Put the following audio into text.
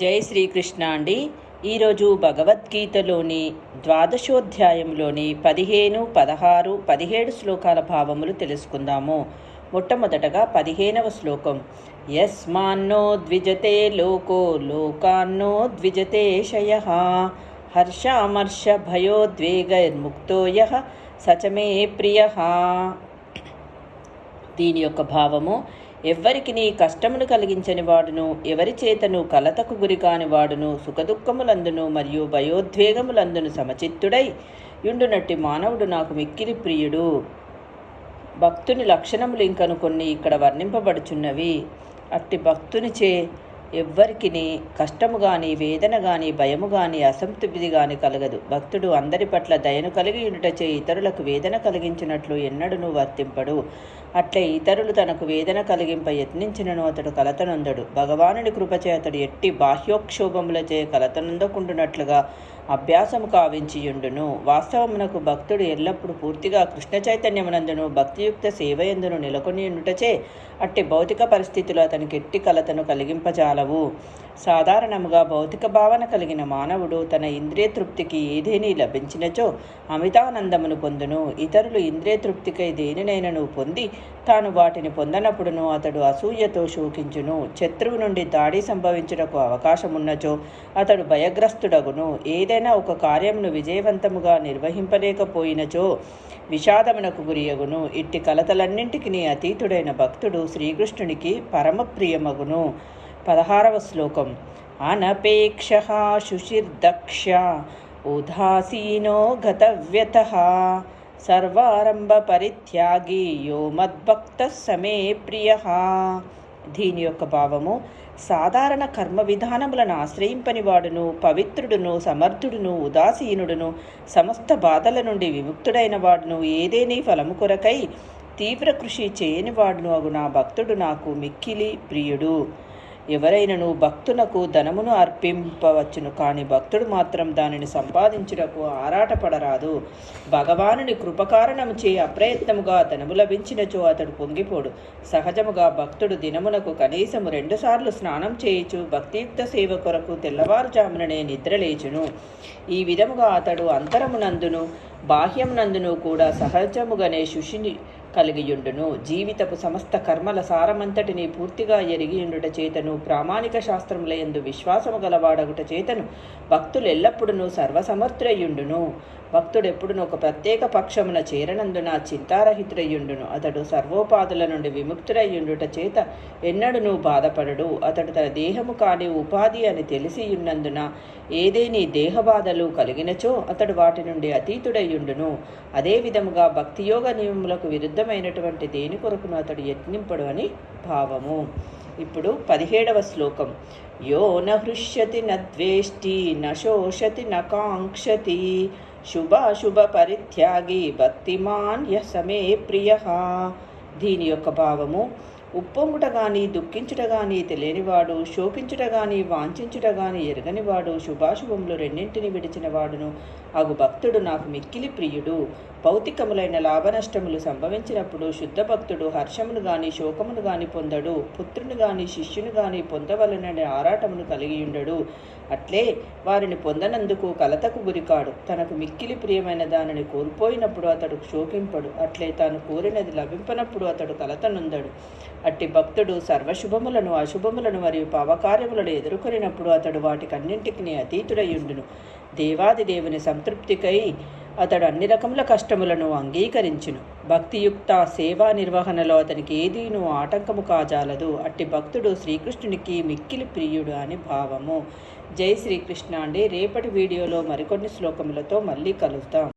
జై శ్రీకృష్ణ అండి. ఈరోజు భగవద్గీతలోని ద్వాదశోధ్యాయంలోని పదిహేను పదహారు పదిహేడు శ్లోకాల భావములు తెలుసుకుందాము. మొట్టమొదటగా పదిహేనవ శ్లోకం. యస్మాన్నో ద్విజతే లోకో లోకాన్నో ద్విజతే శయ. హర్షామర్ష భయోద్వేగైర్ముక్తో యః. సచమే ప్రియ. దీని యొక్క భావము ఎవ్వరికి నీ కష్టమును కలిగించని వాడును ఎవరి చేతను కలతకు గురి కాని వాడును సుఖదుఖములందును మరియు భయోద్వేగములందును సమచిత్తుడై యుండునట్టి మానవుడు నాకు మిక్కిలి ప్రియుడు. భక్తుని లక్షణములు ఇంకను కొన్ని ఇక్కడ వర్ణింపబడుచున్నవి. అట్టి భక్తునిచే ఎవ్వరికిని కష్టము గాని వేదన గాని భయము గాని అసంతృప్తి గాని కలగదు. భక్తుడు అందరి పట్ల దయను కలిగి ఉండుటచే ఇతరులకు వేదన కలిగించినట్లు ఎన్నడూ వర్తింపడు. అట్లే ఇతరులు తనకు వేదన కలిగింప యత్నించినను అతడు కలతనొందడు. భగవానుడి కృపచే అతడు ఎట్టి బాహ్యోక్షోభములచే కలతనందకుండునట్లుగా అభ్యాసము కావించియుండును. వాస్తవమునకు భక్తుడు ఎల్లప్పుడూ పూర్తిగా కృష్ణ చైతన్యమునందును భక్తియుక్త సేవయందును నెలకొని ఉండుటచే అట్టి భౌతిక పరిస్థితులు అతనికి ఎట్టి కలతను కలిగింపజాలవు. సాధారణముగా భౌతిక భావన కలిగిన మానవుడు తన ఇంద్రియ తృప్తికి ఏదేని లభించినచో అమితానందమును పొందును. ఇతరులు ఇంద్రియ తృప్తికై దేనినైనను పొంది తాను వాటిని పొందనప్పుడును అతడు అసూయతో శోకించును. శత్రువు నుండి దాడి సంభవించుటకు అవకాశమున్నచో అతడు భయగ్రస్తుడగును. ఏదైనా ఒక కార్యమును విజయవంతముగా నిర్వహింపలేకపోయినచో విషాదమునకు గురియగును. ఇట్టి కలతలన్నింటికి అతీతుడైన భక్తుడు శ్రీకృష్ణునికి పరమప్రియమగును. పదహారవ శ్లోకం. అనపేక్ష శుషిర్దక్ష ఉదాసీనో గతవ్యత సర్వారంభ పరిత్యాగి యో మద్భక్త సమే ప్రియ. దీని యొక్క భావము సాధారణ కర్మ విధానములను ఆశ్రయింపని వాడును పవిత్రుడును సమర్థుడును ఉదాసీనుడును సమస్త బాధల నుండి విముక్తుడైన వాడును. ఏదేని ఫలము కొరకై తీవ్ర కృషి చేయని వాడును అగు నా భక్తుడు నాకు మిక్కిలి ప్రియుడు. ఎవరైనను భక్తునకు ధనమును అర్పింపవచ్చును కానీ భక్తుడు మాత్రం దానిని సంపాదించుటకు ఆరాటపడరాదు. భగవానుని కృపకారణము చే అప్రయత్నముగా ధనము లభించినచో అతడు పొంగిపోడు. సహజముగా భక్తుడు దినమునకు కనీసము రెండుసార్లు స్నానం చేయుచు భక్తియుక్త సేవ కొరకు తెల్లవారుజాముననే నిద్రలేచును ఈ విధముగా అతడు అంతరమునందును బాహ్యమునందును కూడా సహజముగానే శుషిని కలిగియుండును. జీవితపు సమస్త కర్మల సారమంతటిని పూర్తిగా ఎరిగియుండుట చేతను ప్రామాణిక శాస్త్రములయందు విశ్వాసము గలవాడగుట చేతను భక్తులు ఎల్లప్పుడూ సర్వసమర్థులయ్యుండును. భక్తుడు ఎప్పుడును ఒక ప్రత్యేక పక్షమున చేరనందున చింతారహితుడయ్యుండును. అతడు సర్వోపాధుల నుండి విముక్తుడయ్యుండుట చేత ఎన్నడును బాధపడడు. అతడు తన దేహము కాని ఉపాధి అని తెలిసియున్నందున ఏదేని దేహబాధలు కలిగినచో అతడు వాటి నుండి అతీతుడయ్యుండును. అదే విధముగా భక్తియోగ నియములకు విరుద్ధమైనటువంటి దేని కొరకును అతడు యత్నింపడు అని భావము. ఇప్పుడు పదిహేడవ శ్లోకం. యో నృష్యతి నద్వేష్టి నశోషతి నకాంక్షతి శుభాశుభ పరిత్యాగి భక్తిమాన్ యసమే ప్రియ. దీని యొక్క భావము ఉప్పొంగుట గాని దుఃఖించుట గాని తెలియనివాడు శోకించుట గాని వాంఛించుట గాని ఎరగనివాడు శుభాశుభములు రెండింటిని విడిచిన వాడును అగు భక్తుడు నాకు మిక్కిలి ప్రియుడు. భౌతికములైన లాభనష్టములు సంభవించినప్పుడు శుద్ధ భక్తుడు హర్షమును గాని శోకమును గాని పొందడు. పుత్రుని గాని శిష్యుని గాని పొందవలనని ఆరాటమును కలిగి ఉండడు అట్లే వారిని పొందనందుకు కలతకు గురికాడు. తనకు మిక్కిలి ప్రియమైన దానిని కోల్పోయినప్పుడు అతడు శోకింపడు. అట్లే తాను కోరినది లభింపనప్పుడు అతడు కలతనుందడు అట్టి భక్తుడు సర్వశుభములను అశుభములను మరియు పావకార్యములను ఎదుర్కొనినప్పుడు అతడు వాటికన్నింటికి అతీతుడయ్యుండును. దేవాది దేవుని సంతృప్తికై అతడు అన్ని రకముల కష్టములను అంగీకరించును. భక్తియుక్త సేవా నిర్వహణలో అతనికి ఏదీను ఆటంకము కాజాలదు. అట్టి భక్తుడు శ్రీకృష్ణునికి మిక్కిలి ప్రియుడు అని భావము. జై శ్రీకృష్ణ అండి. రేపటి వీడియోలో మరికొన్ని శ్లోకములతో మళ్ళీ కలుద్దాం.